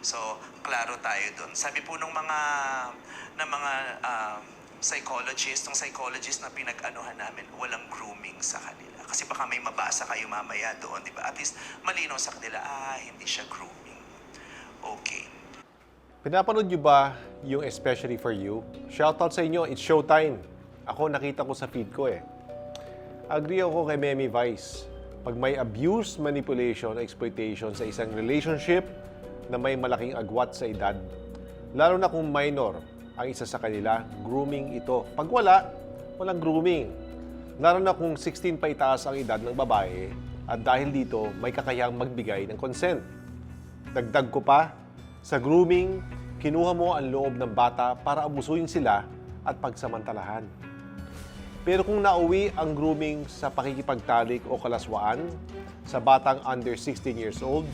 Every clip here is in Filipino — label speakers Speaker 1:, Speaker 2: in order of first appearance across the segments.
Speaker 1: So, klaro tayo doon. Sabi po nung mga ng mga um, psychologist, ng psychologist na pinag-anuhan namin, walang grooming sa kanila. Kasi baka may mabasa kayo mamaya doon, di ba? At least malinaw sa kanila, ah, hindi siya grooming. Okay.
Speaker 2: Pinapanood nyo ba yung Especially For You? Shoutout sa inyo, it's showtime. Ako nakita ko sa feed ko eh. Agree ako kay Memi Vice. Pag may abuse, manipulation, exploitation sa isang relationship na may malaking agwat sa edad, lalo na kung minor ang isa sa kanila, grooming ito. Pag wala, walang grooming. Lalo na kung 16 pa itaas ang edad ng babae at dahil dito, may kakayang magbigay ng consent. Dagdag ko pa, sa grooming, kinuha mo ang loob ng bata para abusuin sila at pagsamantalahan. Pero kung nauwi ang grooming sa pakikipagtalik o kalaswaan sa batang under 16 years old,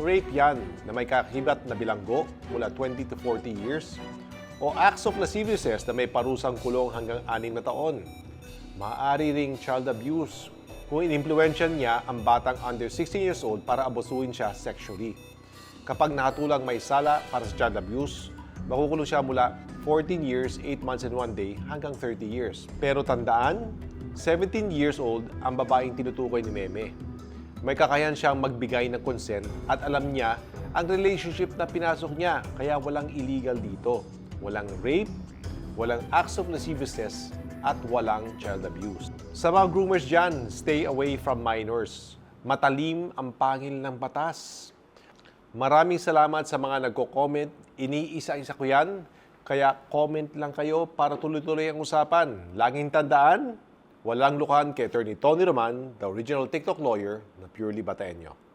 Speaker 2: rape yan na may kakibat na bilanggo mula 20 to 40 years o acts of lasciviousness na may parusang kulong hanggang 6 na taon. Maaari ring child abuse kung inimpluwensyan niya ang batang under 16 years old para abusuin siya sexually. Kapag nakatulang may sala para sa child abuse, makukulong siya mula 14 years, 8 months and 1 day hanggang 30 years. Pero tandaan, 17 years old ang babaeng tinutukoy ni Meme. May kakayahan siyang magbigay ng consent at alam niya ang relationship na pinasok niya kaya walang illegal dito. Walang rape, walang acts of lasciviousness, at walang child abuse. Sa mga groomers dyan, stay away from minors. Matalim ang pangil ng batas. Maraming salamat sa mga nagko-comment. Iniisa-isa ko yan. Kaya comment lang kayo para tuloy-tuloy ang usapan. Laging tandaan, walang lukan kay Attorney Tony Roman, the original TikTok lawyer na purely Batenyo.